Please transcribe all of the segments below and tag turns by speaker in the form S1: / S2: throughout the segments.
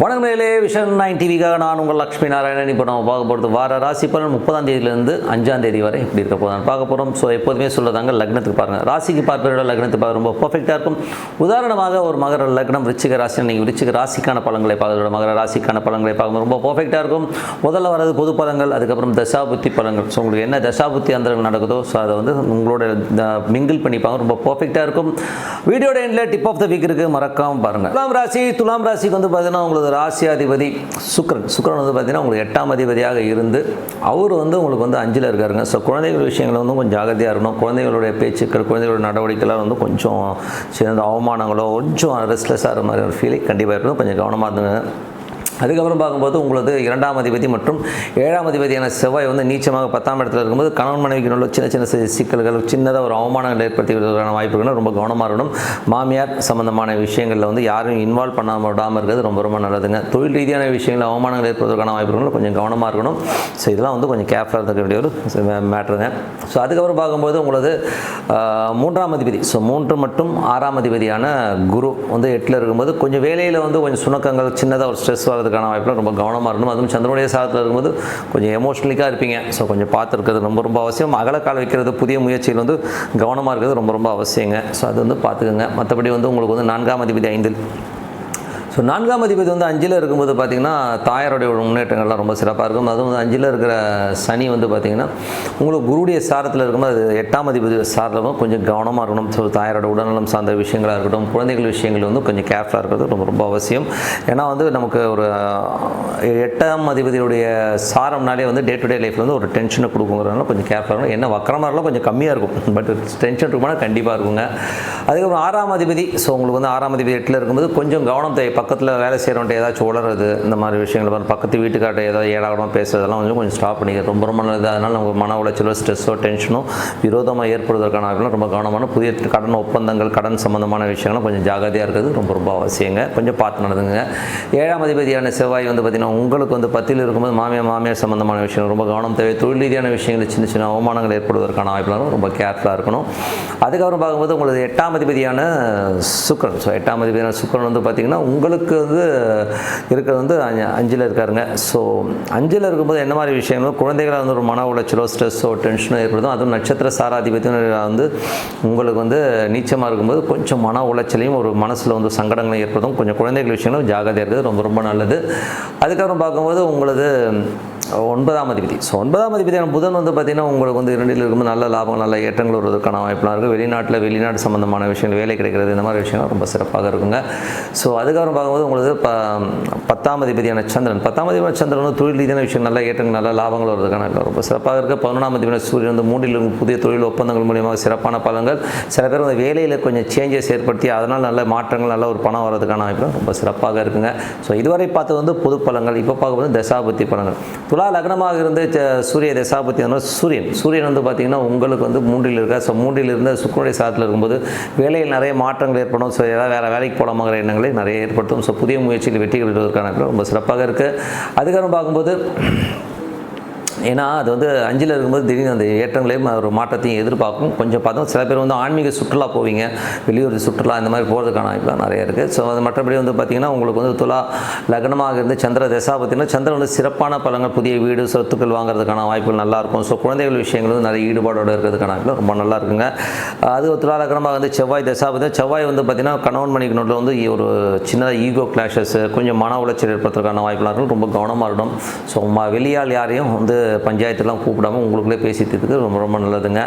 S1: வணக்கம் நிலையிலே vision nine டிவிக்காக நான் உங்கள் லக்ஷ்மி நாராயணன். இப்போ நம்ம பார்க்க போகிறது வார ராசி பலன் முப்பதாம் தேதியிலேருந்து அஞ்சாம் தேதி வரை எப்படி இருக்க போதான் பார்க்க போகிறோம் ஸோ எப்போதுமே சொல்லதாங்க லக்னத்துக்கு பாருங்கள் ராசிக்கு பார்ப்பதோட லக்னத்துக்கு பார்க்க ரொம்ப பர்ஃபெக்டாக இருக்கும். உதாரணமாக ஒரு மகர லக்னம் ரிச்சிக ராசி நீங்கள் ரிச்சிக ராசிக்கான பழங்களை பார்க்கறதோட மகர ராசிக்கான பழங்களை பார்க்கும்போது ரொம்ப பர்ஃபெக்டாக இருக்கும். முதல்ல வரது பொது பழங்கள் அதுக்கப்புறம் தசாபுத்தி பழங்கள். ஸோ உங்களுக்கு என்ன தசாபுத்தி அந்தரங்கள் நடக்குதோ ஸோ அதை வந்து உங்களோட மிங்கிள் பண்ணிப்பாங்க ரொம்ப பர்ஃபெக்டாக இருக்கும். வீடியோட எண்டில் டிப் ஆஃப் த வீக் இருக்குது மறக்காமல் பாருங்கள் துலாம் ராசி துலாம் ராசிக்கு வந்து பார்த்தீங்கன்னா உங்களுக்கு ராசியாதிபதி சுக்ரன். சுக்ரன் வந்து பார்த்தீங்கன்னா உங்களுக்கு எட்டாம் அதிபதியாக இருந்து அவர் வந்து உங்களுக்கு வந்து அஞ்சில் இருக்காருங்க. ஸோ குழந்தைகள் விஷயங்கள் வந்து கொஞ்சம் ஜாகிரதையாக இருக்கணும். குழந்தைகளுடைய பேச்சுக்கள் குழந்தைகளுடைய நடவடிக்கைலாம் வந்து கொஞ்சம் சிறந்த அவமானங்களோ கொஞ்சம் ரெஸ்ட்லெஸ்ஸாக இருக்கிற மாதிரி ஒரு ஃபீலிங் கண்டிப்பாக இருக்கணும். கொஞ்சம் கவனமாக இருந்துங்க அதுக்கப்புறம் பார்க்கும்போது உங்களது இரண்டாம் அதிபதி மற்றும் ஏழாம் அதிபதியான செவ்வாய் வந்து நீச்சமாக பத்தாம் இடத்துல இருக்கும்போது கணவன் மனைவிக்கு உள்ள சின்ன சின்ன சிக்கல்கள் சின்னதாக ஒரு அவமானங்கள் ஏற்படுத்துவதற்கான வாய்ப்புகள் ரொம்ப கவனமாக இருக்கணும். மாமியார் சம்பந்தமான விஷயங்களில் வந்து யாரும் இன்வால்வ் பண்ணாமல் விடாமல் இருக்கிறது ரொம்ப ரொம்ப நல்லதுங்க. தொழில் ரீதியான விஷயங்களில் அவமானங்கள் ஏற்படுவதற்கான வாய்ப்புகள் கொஞ்சம் கவனமாக இருக்கணும். ஸோ இதெல்லாம் வந்து கொஞ்சம் கேர்ஃபுல்லாக இருக்க வேண்டிய ஒரு மேட்ருங்க ஸோ அதுக்கப்புறம் பார்க்கும்போது உங்களது மூன்றாம் அதிபதி. ஸோ மூன்று மற்றும் ஆறாம் அதிபதியான குரு வந்து எட்டில் இருக்கும்போது கொஞ்சம் வேலையில் வந்து கொஞ்சம் சுணக்கங்கள் சின்னதாக ஒரு ஸ்ட்ரெஸ் வர்றதுக்கான வாய்ப்புகள் ரொம்ப கவனமாக இருக்கணும். அதுவும் சந்திரனுடைய சாதத்தில் இருக்கும்போது கொஞ்சம் எமோஷ்னலிக்காக இருப்பீங்க. ஸோ கொஞ்சம் பார்த்துருக்கிறது ரொம்ப ரொம்ப அவசியம். அகலக்கால் வைக்கிறது புதிய முயற்சியில் வந்து கவனமாக இருக்கிறது ரொம்ப ரொம்ப அவசியங்க. ஸோ அது வந்து பார்த்துக்கோங்க. மற்றபடி வந்து உங்களுக்கு வந்து நான்காம் அதிபதி ஐந்தில் ஸோ நான்காம் அதிபதி வந்து அஞ்சில் இருக்கும்போது பார்த்தீங்கன்னா தாயாருடைய முன்னேற்றங்கள்லாம் ரொம்ப சிறப்பாக இருக்கும். அதுவும் வந்து அஞ்சில் இருக்கிற சனி வந்து பார்த்தீங்கன்னா உங்களுக்கு குருடைய சாரத்தில் இருக்கும்போது அது எட்டாம் அதிபதி சாரத்தில் கொஞ்சம் கவனமாக இருக்கணும். ஸோ தாயாரோட உடல்நலம் சார்ந்த விஷயங்களாக இருக்கட்டும் குழந்தைகள் விஷயங்கள் வந்து கொஞ்சம் கேர்ஃபுல்லாக இருக்கிறது ரொம்ப ரொம்ப அவசியம். ஏன்னா வந்து நமக்கு ஒரு எட்டாம் அதிபதியுடைய சாரம்னாலே வந்து டே டு டே லைஃப்பில் வந்து ஒரு டென்ஷனை கொடுக்குங்கிறதுனால கொஞ்சம் கேர்ஃபுல்லாக இருக்கணும். என்ன வக்கரமாக இருந்தாலும் கொஞ்சம் கம்மியாக இருக்கும். பட் டென்ஷன் இருக்குமானா கண்டிப்பாக இருக்குங்க. அதுக்கப்புறம் ஆறாம் அதிபதி ஸோ உங்களுக்கு வந்து ஆறாம் அதிபதி எட்டில் இருக்கும்போது கொஞ்சம் கவனம் தேவை. பக்கத்தில் வேலை செய்கிறவன்ட்டு ஏதாச்சும் உளறது இந்த மாதிரி விஷயங்கள் வந்து பக்கத்து வீட்டுக்கார்ட்ட ஏதாவது ஏடாகமாக பேசுறதெல்லாம் வந்து கொஞ்சம் ஸ்டாப் பண்ணிக்க. ரொம்ப ரொம்ப நல்லது. அதனால் நமக்கு மன உளைச்சலோ ஸ்ட்ரெஸ்ஸோ டென்ஷனோ விரோதமாக ஏற்படுவதற்கான ஆகலாம் ரொம்ப கவனமான புதிய கடன் ஒப்பந்தங்கள் கடன் சம்மந்தமான விஷயங்களும் கொஞ்சம் ஜாகிரதையாக இருக்கிறது ரொம்ப ரொம்ப அவசியங்க. கொஞ்சம் பார்த்து நடந்துங்க ஏழாம் அதிபதியான செவ்வாய் வந்து பார்த்திங்கன்னா உங்களுக்கு வந்து பத்தியில் இருக்கும்போது மாமியார் மாமியார் சம்மந்தமான விஷயங்கள் ரொம்ப கவனம் தேவை. தொழில் ரீதியான விஷயங்கள் சின்ன சின்ன அவமானங்கள் ஏற்படுவதற்கான வாய்ப்புலாம் ரொம்ப கேர்ஃபுல்லாக இருக்கணும். அதுக்கப்புறம் பார்க்கும்போது உங்களுக்கு எட்டாம் அதிபதியான சுக்கரன். ஸோ எட்டாம் அதிபதியான சுக்கரன் வந்து பார்த்திங்கன்னா உங்களுக்கு வந்து இருக்கிறது வந்து அஞ்சில் இருக்காருங்க. ஸோ அஞ்சில் இருக்கும்போது என்ன மாதிரி விஷயங்களோ? குழந்தைகளாக வந்து ஒரு மன உளைச்சலோ ஸ்ட்ரெஸ்ஸோ டென்ஷனோ ஏற்படுதும் அதுவும் நட்சத்திர சாராதிபத்தியம் வந்து உங்களுக்கு வந்து நீச்சமாக இருக்கும்போது கொஞ்சம் மன உளைச்சலையும் ஒரு மனசில் வந்து சங்கடங்களும் ஏற்படுதும் கொஞ்சம் குழந்தைகள் விஷயங்களும் ஜாகிரதையாக இருக்கிறது ரொம்ப ரொம்ப நல்லது. அதுக்கப்புறம் பார்க்கும்போது உங்களது ஒன்பதாம் அதிபதி. ஸோ ஒன்பதாம் அதிபதியான புதன் வந்து பார்த்திங்கன்னா உங்களுக்கு வந்து இரண்டில் இருக்கும்போது நல்ல லாபம் நல்ல ஏற்றங்கள் வருவதற்கான வாய்ப்புலாம் இருக்குது வெளிநாட்டில் வெளிநாட்டு சம்மந்தமான விஷயங்கள் வேலை கிடைக்கிறது இந்த மாதிரி விஷயங்கள் ரொம்ப சிறப்பாக இருக்குங்க. ஸோ அதுக்கப்புறம் பார்க்கும்போது உங்களுக்கு ப பத்தாம் அதிபதியான சந்திரன். பத்தாம் அதிபதியான சந்திரன் வந்து தொழில் ரீதியான விஷயம் நல்ல ஏற்றங்கள் நல்ல லாபங்கள் வருவதற்கான ரொம்ப சிறப்பாக இருக்குது பதினொன்றாம் அதிபதியான சூரியன் வந்து மூன்றில் இருக்கும் புதிய தொழில் ஒப்பந்தங்கள் மூலியமாக சிறப்பான பலங்கள் சில பேர் வந்து வேலையில் கொஞ்சம் சேஞ்சஸ் ஏற்படுத்தி அதனால் நல்ல மாற்றங்கள் நல்ல ஒரு பணம் வர்றதுக்கான வாய்ப்பு ரொம்ப சிறப்பாக இருக்குங்க. ஸோ இதுவரை பார்த்தது வந்து பொது பலங்கள் இப்போ பார்க்கும்போது தசாபத்தி பலங்கள் துலா லக்னமாக இருந்து ச- சூரிய தசாபத்தி வந்து சூரியன். சூரியன் வந்து பார்த்திங்கன்னா உங்களுக்கு வந்து மூன்றில் இருக்கா ஸோ மூன்றில் இருந்து சுக்கரனுடைய சாதத்தில் இருக்கும்போது வேலையில் நிறைய மாற்றங்கள் ஏற்படும். ஸோ ஏதாவது வேறு வேலைக்கு போகலாமாங்கிற எண்ணங்களை நிறைய ஏற்படுத்தும். ஸோ புதிய முயற்சியில் வெற்றி பெறுவதற்கான ரொம்ப சிறப்பாக இருக்குது அதுக்கப்புறம் பார்க்கும்போது ஏன்னா அது வந்து அஞ்சில் இருக்கும்போது திடீர்னு அந்த ஏற்றங்களையும் ஒரு மாற்றத்தையும் எதிர்பார்க்கும். கொஞ்சம் பார்த்தோம் சில பேர் வந்து ஆன்மீக சுற்றுலா போவீங்க. வெளியூர் சுற்றுலா இந்த மாதிரி போகிறதுக்கான வாய்ப்புலாம் நிறைய இருக்குது ஸோ அது மற்றபடி வந்து பார்த்திங்கன்னா உங்களுக்கு வந்து துலா லக்னமாக இருந்து சந்திர தசா பார்த்தீங்கன்னா சந்திரன் வந்து சிறப்பான பலங்கள் புதிய வீடு சொத்துக்கள் வாங்குறதுக்கான வாய்ப்புகள் நல்லாயிருக்கும் ஸோ குழந்தைகள் விஷயங்கள் வந்து நிறைய ஈடுபாடோடு இருக்கிறதுக்கான வாய்ப்பு ரொம்ப நல்லா இருக்குங்க. அது துலா லக்னமாக வந்து செவ்வாய் தசா பார்த்தீங்கன்னா செவ்வாய் வந்து பார்த்திங்கன்னா கணவன் மணிக்கு நோட்டில் வந்து ஒரு சின்ன ஈகோ கிளாஷஸ் கொஞ்சம் மன உளைச்சல் ஏற்படுறதுக்கான வாய்ப்புலாம் இருக்கும் ரொம்ப கவனமாக இருக்கணும். ஸோ வெளியால் யாரையும் வந்து பஞ்சாயத்துலாம் கூப்பிடாம உங்களுக்குள்ளே பேசிட்டு ரொம்ப ரொம்ப நல்லதுங்க.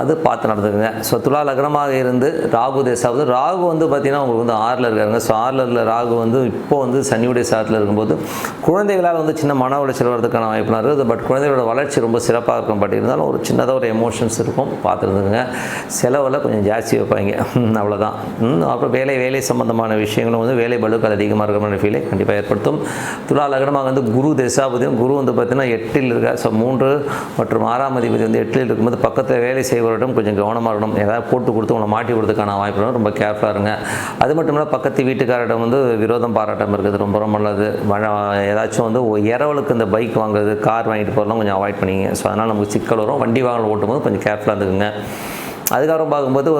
S1: அது பார்த்து நடந்துக்குங்க. ஸோ துலா லக்னமாக இருந்து ராகு தேசாவது ராகு வந்து பார்த்திங்கன்னா உங்களுக்கு வந்து ஆறில் இருக்காருங்க. ஸோ ஆறில் ராகு வந்து இப்போ வந்து சனியுடைய சாதத்தில் இருக்கும்போது குழந்தைகளால் வந்து சின்ன மன உளைச்சல் வரதுக்கான வாய்ப்புலாம் இருக்குது. பட் குழந்தைகளோட வளர்ச்சி ரொம்ப சிறப்பாக இருக்கும். பட் இருந்தாலும் ஒரு சின்னதாக ஒரு எமோஷன்ஸ் இருக்கும். பார்த்துருந்துங்க செலவில் கொஞ்சம் ஜாஸ்தி வைப்பாங்க. அவ்வளோதான் அப்புறம் வேலை வேலை சம்பந்தமான விஷயங்களும் வந்து வேலை பலுக்கள் அதிகமாக இருக்கிற ஃபீலை கண்டிப்பாக ஏற்படுத்தும். துலா லக்னமாக வந்து குரு தேசாபதியும் குரு வந்து பார்த்தீங்கன்னா எட்டில் இருக்கா? ஸோ மூன்று மற்றும் ஆறாம் அதிபதி வந்து எட்டில் இருக்கும்போது பக்கத்தில் வேலை செய்வரிடம் கொஞ்சம் கவனமாக இருக்கணும். ஏதாவது போட்டு கொடுத்து உங்களை மாட்டி கொடுத்துக்கான வாய்ப்பு ரொம்ப கேர்ஃபுல்லாக இருங்க. அது மட்டும் இல்லை பக்கத்து வீட்டுக்காரிடம் வந்து விரோதம் பாராட்டம் இருக்குது ரொம்ப ரொம்ப நல்லது. மழை ஏதாச்சும் வந்து இரவலுக்கு இந்த பைக் வாங்குறது கார் வாங்கிட்டு போகிறதுலாம் கொஞ்சம் அவாய்ட் பண்ணிங்க ஸோ அதனால் நமக்கு சிக்கல் வரும். வண்டி வாகனம் ஓட்டும்போது கொஞ்சம் கேர்ஃபுல்லாக இருந்துக்குங்க. அதுக்கப்புறம் பார்க்கும்போது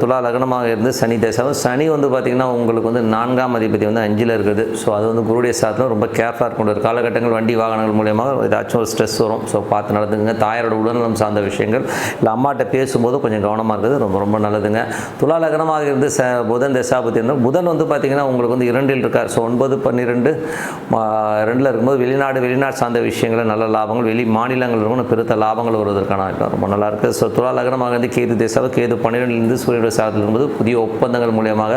S1: துலா லக்னமாக இருந்து சனி தேசம் சனி வந்து பார்த்திங்கன்னா உங்களுக்கு வந்து நான்காம் அதிபதி வந்து அஞ்சில் இருக்குது. ஸோ அது வந்து குருடைய சாதனம் ரொம்ப கேர்ஃபுல்லாக இருக்கும் ஒரு காலகட்டங்கள் வண்டி வாகனங்கள் மூலியமாக ஏதாச்சும் ஒரு ஸ்ட்ரெஸ் வரும். ஸோ பார்த்து நடந்துங்க தாயாரோட உடல்நலம் சார்ந்த விஷயங்கள். இல்லை அம்மாட்ட பேசும்போது கொஞ்சம் கவனமாக இருக்கிறது ரொம்ப ரொம்ப நல்லதுங்க. துலா லக்னமாக இருந்து ச புதன் தசாபதி இருந்தால் புதன் வந்து பார்த்திங்கன்னா உங்களுக்கு வந்து இரண்டில் இருக்கார். ஸோ ஒன்பது பன்னிரெண்டு ரெண்டில் இருக்கும்போது வெளிநாடு வெளிநாடு சார்ந்த விஷயங்களை நல்ல லாபங்கள் வெளி மாநிலங்கள் இருக்கும் பெருத்த லாபங்கள் வருவதற்கான ரொம்ப நல்லா இருக்குது ஸோ துலா லக்னமாக இருந்து கேது தேசாவை கேது பன்னிரெண்டுலேருந்து சூரியனுடைய சாதத்தில் இருக்கும்போது புதிய ஒப்பந்தங்கள் மூலியமாக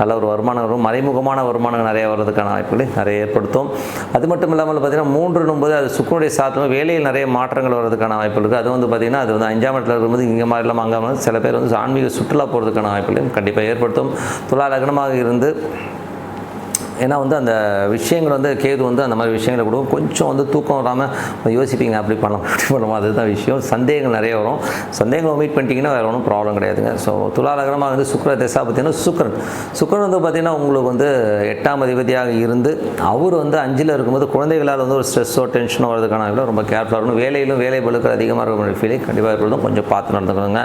S1: நல்ல ஒரு வருமானம் வரும். மறைமுகமான வருமானங்கள் நிறைய வர்றதுக்கான வாய்ப்புகளை நிறைய ஏற்படுத்தும். அது மட்டும் இல்லாமல் பார்த்தீங்கன்னா மூன்று போது அது சுக்கரனுடைய சாதத்தில் வேலையில் நிறைய மாற்றங்கள் வர்றதுக்கான வாய்ப்பு இருக்குது அது வந்து பார்த்திங்கன்னா அது வந்து அஞ்சாம் இடத்துல இருக்கும்போது இங்கே மாதிரி இல்லாமல் அங்கே சில பேர் வந்து ஆன்மீக சுற்றுலா போகிறதுக்கான வாய்ப்புகளையும் கண்டிப்பாக ஏற்படுத்தும். துலா லக்னமாக இருந்து ஏன்னா வந்து அந்த விஷயங்கள் வந்து கேது வந்து அந்த மாதிரி விஷயங்களை கொடுக்கும். கொஞ்சம் வந்து தூக்கம் வராமல் யோசிப்பீங்க அப்படி பண்ணலாம் இப்படி பண்ணலாம். அதுதான் விஷயம். சந்தேகங்கள் நிறைய வரும். சந்தேகங்கள் மீட் பண்ணிட்டீங்கன்னா வேறு ஒன்றும் ப்ராப்ளம் கிடையாதுங்க. ஸோ துலாலகரமாக வந்து சுக்கர திசா பார்த்தீங்கன்னா சுக்கரன். சுக்கரன் வந்து பார்த்திங்கன்னா உங்களுக்கு வந்து எட்டாம் அதிபதியாக இருந்து அவர் வந்து அஞ்சில் இருக்கும்போது குழந்தைகளால் வந்து ஒரு ஸ்ட்ரெஸ்ஸோ டென்ஷனோ வரதுக்கான விட ரொம்ப கேர்ஃபுல்லாக இருக்கணும். வேலையிலும் வேலை பழுக்கள் அதிகமாக இருக்கிற ஃபீலிங் கண்டிப்பாக இருக்கிறதும் கொஞ்சம் பார்த்து நடந்துக்கணுங்க.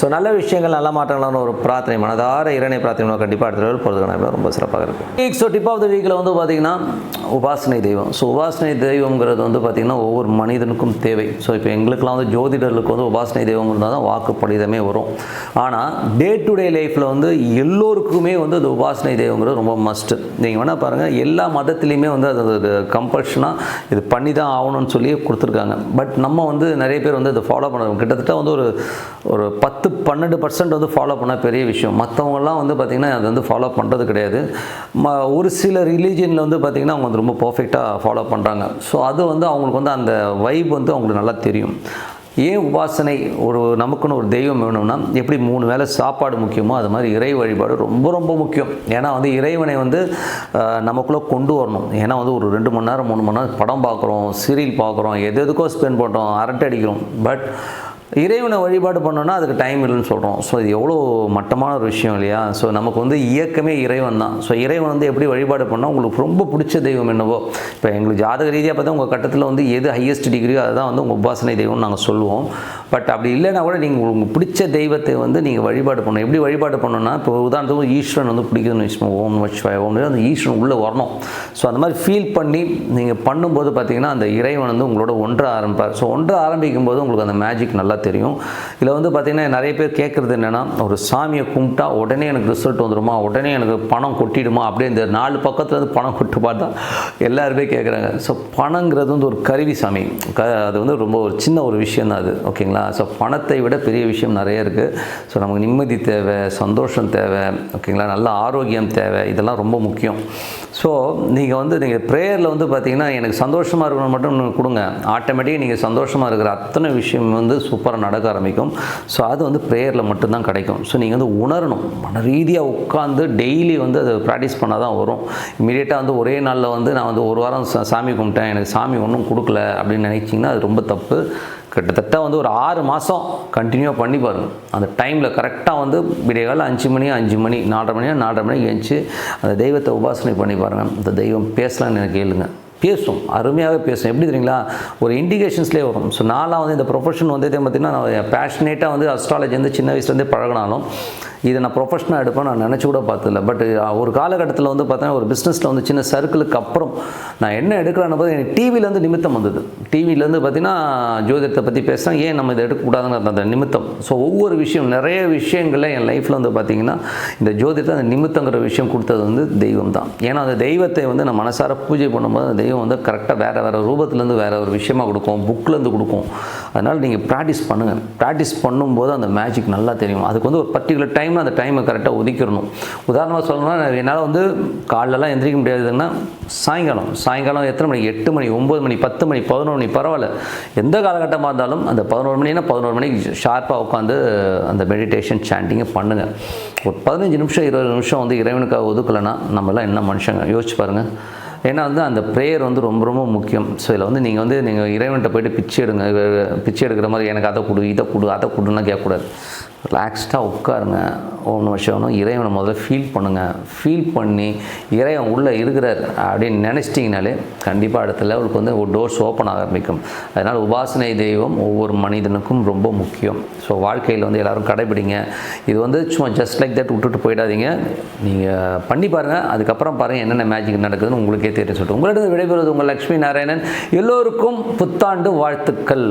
S1: ஸோ நல்ல விஷயங்கள் நல்ல மாற்றங்களான ஒரு பிரார்த்தனை மனதார இரணை பிரார்த்தனை கண்டிப்பாக அடுத்த level போகிறதுக்கான ரொம்ப சிறப்பாக இருக்குது ஸோ டிப் மூணாவது வீக்கில் வந்து பார்த்திங்கன்னா உபாசனை தெய்வம். ஸோ உபாசனை தெய்வங்கிறது வந்து பார்த்திங்கன்னா ஒவ்வொரு மனிதனுக்கும் தேவை. ஸோ இப்போ எங்களுக்கெல்லாம் வந்து ஜோதிடர்களுக்கு வந்து உபாசனை தெய்வம் இருந்தால் தான் வாக்குப்படிதமே வரும். ஆனால் டே டு டே லைஃப்பில் வந்து எல்லோருக்குமே வந்து அது உபாசனை தெய்வங்கிறது ரொம்ப மஸ்ட்டு நீங்கள் வேணால் பாருங்கள் எல்லா மதத்துலேயுமே வந்து அது கம்பல்ஷனாக இது பண்ணி தான் ஆகணும்னு சொல்லி கொடுத்துருக்காங்க. பட் நம்ம வந்து நிறைய பேர் வந்து அதை ஃபாலோ பண்ணுறோம் கிட்டத்தட்ட வந்து ஒரு ஒரு பத்து பன்னெண்டு பர்சன்ட் வந்து ஃபாலோ பண்ண பெரிய விஷயம். மற்றவங்கலாம் வந்து பார்த்திங்கன்னா அது வந்து ஃபாலோ பண்ணுறது கிடையாது. ம ஒரு சில சில ரிலீஜியனில் வந்து பார்த்திங்கன்னா அவங்க வந்து ரொம்ப பர்ஃபெக்டாக ஃபாலோ பண்ணுறாங்க ஸோ அது வந்து அவங்களுக்கு வந்து அந்த வைப் வந்து அவங்களுக்கு நல்லா தெரியும். ஏன் உபாசனை ஒரு நமக்குன்னு ஒரு தெய்வம் வேணும்னா எப்படி மூணு வேளை சாப்பாடு முக்கியமோ அது மாதிரி இறை வழிபாடு ரொம்ப ரொம்ப முக்கியம். ஏன்னா வந்து இறைவனை வந்து நமக்குள்ளே கொண்டு வரணும். ஏன்னா வந்து ஒரு ரெண்டு மணி நேரம் மூணு மணி நேரம் படம் பார்க்குறோம் சீரியல் பார்க்குறோம் எது எதுக்கோ ஸ்பெண்ட் பண்ணுறோம் அரட்டை அடிக்கிறோம். பட் இறைவனை வழிபாடு பண்ணோன்னா அதுக்கு டைம் இல்லைன்னு சொல்கிறோம் ஸோ இது எவ்வளோ மட்டமான ஒரு விஷயம் இல்லையா? ஸோ நமக்கு வந்து இயக்கமே இறைவன் தான். ஸோ இறைவன் வந்து எப்படி வழிபாடு பண்ணால் உங்களுக்கு ரொம்ப பிடிச்ச தெய்வம் என்னவோ. இப்போ எங்களுக்கு ஜாதக ரீதியாக பார்த்தா உங்கள் கட்டத்தில் வந்து எது ஹையஸ்ட் டிகிரியோ அதுதான் வந்து உங்கள் உபாசனை தெய்வம்னு நாங்கள் சொல்லுவோம். பட் அப்படி இல்லைன்னா கூட நீங்கள் உங்களுக்கு பிடிச்ச தெய்வத்தை வந்து நீங்கள் வழிபாடு பண்ணணும். எப்படி வழிபாடு பண்ணணும்னா இப்போ உதாரணத்துக்கு ஈஸ்வரன் வந்து பிடிக்குதுன்னு வச்சுக்கோங்க. ஓம் வச்சுவாய் ஓம் அந்த ஈஸ்வரன் உள்ளே வரணும். ஸோ அந்த மாதிரி ஃபீல் பண்ணி நீங்கள் பண்ணும்போது பார்த்தீங்கன்னா அந்த இறைவன் வந்து உங்களோட ஒன்று ஆரம்பிப்பார். ஸோ ஒன்று ஆரம்பிக்கும் போது உங்களுக்கு அந்த மேஜிக் நல்லா தெரியும். இதில் வந்து பார்த்திங்கன்னா நிறைய பேர் கேட்குறது என்னென்னா ஒரு சாமியை கும்பிட்டா உடனே எனக்கு ரிசல்ட் வந்துடுமா உடனே எனக்கு பணம் கொட்டிடுமா? அப்படியே இந்த நாலு பக்கத்தில் வந்து பணம் கொட்டு பார்த்தா எல்லாருமே கேட்குறாங்க ஸோ பணங்கிறது வந்து ஒரு கருவி சாமி. க அது வந்து ரொம்ப ஒரு சின்ன ஒரு விஷயம் தான் அது ஓகேங்களா ஸோ பணத்தை விட பெரிய விஷயம் நிறைய இருக்குது ஸோ நமக்கு நிம்மதி தேவை சந்தோஷம் தேவை ஓகேங்களா? நல்ல ஆரோக்கியம் தேவை இதெல்லாம் ரொம்ப முக்கியம். ஸோ நீங்கள் வந்து நீங்கள் ப்ரேயரில் வந்து பார்த்தீங்கன்னா எனக்கு சந்தோஷமாக இருக்கணும் மட்டும் நீங்க கொடுங்க. ஆட்டோமேட்டிக்காக நீங்கள் சந்தோஷமாக இருக்கிற அத்தனை விஷயம் வந்து சூப்பராக நடக்க ஆரம்பிக்கும். ஸோ அது வந்து ப்ரேயரில் மட்டும்தான் கிடைக்கும். ஸோ நீங்கள் வந்து உணரணும். மன ரீதியாக உட்காந்து டெய்லி வந்து அதை ப்ராக்டிஸ் பண்ணால் தான் வரும் இமீடியட்டாக வந்து ஒரே நாளில் வந்து நான் வந்து ஒரு வாரம் சா- சாமி கும்பிட்டேன். எனக்கு சாமி ஒன்றும் கொடுக்கல அப்படின்னு நினைச்சிங்கன்னா அது ரொம்ப தப்பு. கிட்டத்தட்ட வந்து ஒரு ஆறு மாதம் கண்டினியூ பண்ணி பாருங்கள் அந்த டைமில் கரெக்டாக வந்து விடியகாலம் அஞ்சு மணி அஞ்சு மணி நாலரை மணியா நாலரை மணிக்கு எழுந்துச்சு அந்த தெய்வத்தை உபாசனை பண்ணி பாருங்கள் அந்த தெய்வம் பேசலாம்னு எனக்கு கேளுங்க. பேசும் அருமையாகவே பேசும். எப்படி தெரியுங்களா? ஒரு இண்டிகேஷன்ஸ்லேயே வரும். ஸோ நாலாம் வந்து இந்த ப்ரொஃபஷன் வந்து பார்த்திங்கன்னா நான் பேஷனேட்டாக வந்து அஸ்ட்ராலஜி வந்து சின்ன வயசுலேருந்தே பழகினாலும் இதை நான் ப்ரொஃபஷனாக எடுப்பேன் நான் நினச்சி கூட பார்த்ததில்ல. பட் ஒரு காலகட்டத்தில் வந்து பார்த்தீங்கன்னா ஒரு பிஸ்னஸில் வந்து சின்ன சர்க்கிளுக்கு அப்புறம் நான் என்ன எடுக்கிறேன்னு போது எனக்கு டிவிலேருந்து நிமித்தம் வந்தது. டிவிலேருந்து பார்த்தீங்கன்னா ஜோதிடத்தை பற்றி பேசுகிறேன் ஏன் நம்ம இதை எடுக்கக்கூடாதுங்கிற அந்த நிமித்தம். ஸோ ஒவ்வொரு விஷயம் நிறைய விஷயங்களில் என் லைஃப்பில் வந்து பார்த்திங்கன்னா இந்த ஜோதிடத்தை அந்த நிமித்தங்கிற விஷயம் கொடுத்தது வந்து தெய்வம் தான் ஏன்னா அந்த தெய்வத்தை வந்து நான் மனசார பூஜை பண்ணும்போது அந்த தெய்வம் வந்து கரெக்டாக வேறு வேறு ரூபத்துலேருந்து வேறு ஒரு விஷயமா கொடுக்கும் புக்லேருந்து கொடுக்கும். அதனால் நீங்கள் ப்ராக்டிஸ் பண்ணுங்கள் ப்ராக்டிஸ் பண்ணும்போது அந்த மேஜிக் நல்லா தெரியும். அதுக்கு வந்து ஒரு பர்டிகுலர் டைம் டைமில் அந்த டைமை கரெக்டாக ஒதுக்கிடணும். உதாரணமாக சொல்லணும்னா என்னால் வந்து காலைலலாம் எந்திரிக்க முடியாதுன்னா சாயங்காலம். சாயங்காலம் எத்தனை மணி? எட்டு மணி ஒம்பது மணி பத்து மணி பதினொரு மணி பரவாயில்ல. எந்த காலகட்டமாக இருந்தாலும் அந்த பதினோரு மணினா பதினோரு மணிக்கு ஷார்ப்பாக உட்காந்து அந்த மெடிடேஷன் சாண்டிங்கை பண்ணுங்கள் ஒரு பதினஞ்சு நிமிஷம் இருபது நிமிஷம் வந்து இறைவனுக்காக ஒதுக்கலைன்னா நம்மளாம் என்ன மனுஷங்க? யோசிச்சு பாருங்கள் ஏன்னா வந்து அந்த ப்ரேயர் வந்து ரொம்ப ரொம்ப முக்கியம். ஸோ இதில் வந்து நீங்கள் வந்து நீங்கள் இறைவன்கிட்ட போய்ட்டு பிச்சை எடுங்க பிச்சை எடுக்கிற மாதிரி எனக்கு அதை கொடு இதை கொடு அதை கொடுன்னா கேட்கக்கூடாது. ரிலாக்ஸ்டாக உட்காருங்க. ஓம் நம சிவனும் இறைவனை முதல்ல ஃபீல் பண்ணுங்கள் ஃபீல் பண்ணி இறைவன் உள்ளே இருக்கிறார் அப்படின்னு நினச்சிட்டிங்கனாலே கண்டிப்பாக அடுத்த லெவலுக்கு வந்து ஒரு டோர்ஸ் ஓப்பன் ஆரம்பிக்கும். அதனால் உபாசனை தெய்வம் ஒவ்வொரு மனிதனுக்கும் ரொம்ப முக்கியம். ஸோ வாழ்க்கையில் வந்து எல்லோரும் கடைபிடிங்க. இது வந்து சும்மா ஜஸ்ட் லைக் தட் விட்டுட்டு போயிடாதீங்க. நீங்கள் பண்ணி பாருங்கள் அதுக்கப்புறம் பாருங்கள் என்னென்ன மேஜிக் நடக்குதுன்னு உங்களுக்கே தெரியும் சொல்லிட்டு. உங்களிடம் விடைபெறுவது உங்கள் லக்ஷ்மி நாராயணன். எல்லோருக்கும் புத்தாண்டு வாழ்த்துக்கள்.